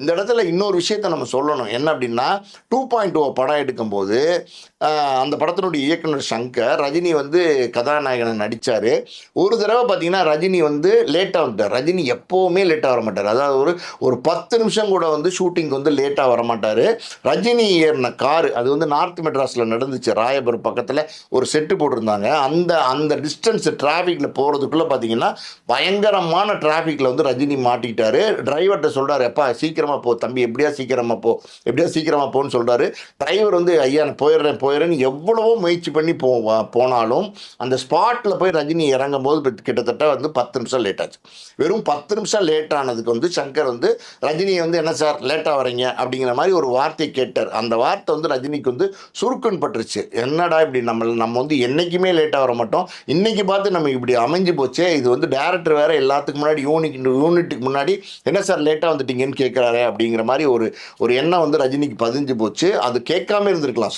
இந்த இடத்துல இன்னொரு விஷயத்த நம்ம சொல்லணும். என்ன அப்படின்னா டூ பாயிண்ட் டூ படம் எடுக்கும்போது அந்த படத்தினுடைய இயக்குனர் சங்கர் ரஜினி வந்து கதாநாயகனை நடித்தார் ஒரு தடவை பார்த்தீங்கன்னா ரஜினி வந்து லேட்டாக வந்துட்டார். ரஜினி எப்போவுமே லேட்டாக வர மாட்டார் அதாவது ஒரு ஒரு பத்து நிமிஷம் கூட வந்து ஷூட்டிங் வந்து லேட்டாக வர மாட்டார் ரஜினி ஏறின காரு அது வந்து நார்த் மெட்ராஸில் நடந்துச்சு. ராயபுரம் பக்கத்தில் ஒரு செட்டு போட்டிருந்தாங்க. அந்த அந்த டிஸ்டன்ஸ் டிராஃபிக்கில் போகிறதுக்குள்ளே பார்த்தீங்கன்னா பயங்கரமான டிராஃபிக்கில் வந்து ரஜினி மாட்டிக்கிட்டாரு. டிரைவர்கிட்ட சொல்கிறார் எப்பா சீக்கிரமாக போ தம்பி எப்படியா சீக்கிரமாக போ எப்படியா சீக்கிரமாக போன்னு சொல்கிறாரு டிரைவர் வந்து ஐயா நான் போயிடுறேன் போயிடுறேன்னு எவ்வளவோ முயற்சி பண்ணி போ போனாலும் அந்த ஸ்பாட்டில் போய் ரஜினி இறங்கும் போது கிட்டத்தட்ட வந்து பத்து நிமிஷம் லேட் ஆச்சு. வெறும் பத்து நிமிஷம் லேட் ஆனதுக்கு வந்து சங்கர் வந்து ரஜினியை வந்து என்ன சார் லேட்டாக வரீங்க அப்படிங்கிற மாதிரி ஒரு வார்த்தையை கேட்டார். அந்த வார்த்தை வந்து ரஜினிக்கு வந்து சுருக்குன்னு பட்டுருச்சு. என்னடா இப்படி நம்ம நம்ம வந்து என்றைக்குமே லேட்டாக வர மாட்டோம். இன்னைக்கு பார்த்து நம்ம இப்படி அமைஞ்சு போச்சே இது வந்து டேரக்டர் வேற எல்லாத்துக்கு முன்னாடி யூனிட் யூனிட்டுக்கு முன்னாடி என்ன சார் லேட்டாக வந்துட்டீங்கன்னு கேட்குறாரு அப்படிங்கிற மாதிரி ஒரு ஒரு எண்ணம் வந்து ரஜினிக்கு பதிஞ்சு போச்சு. அது கேட்காம இருந்திருக்கலாம்.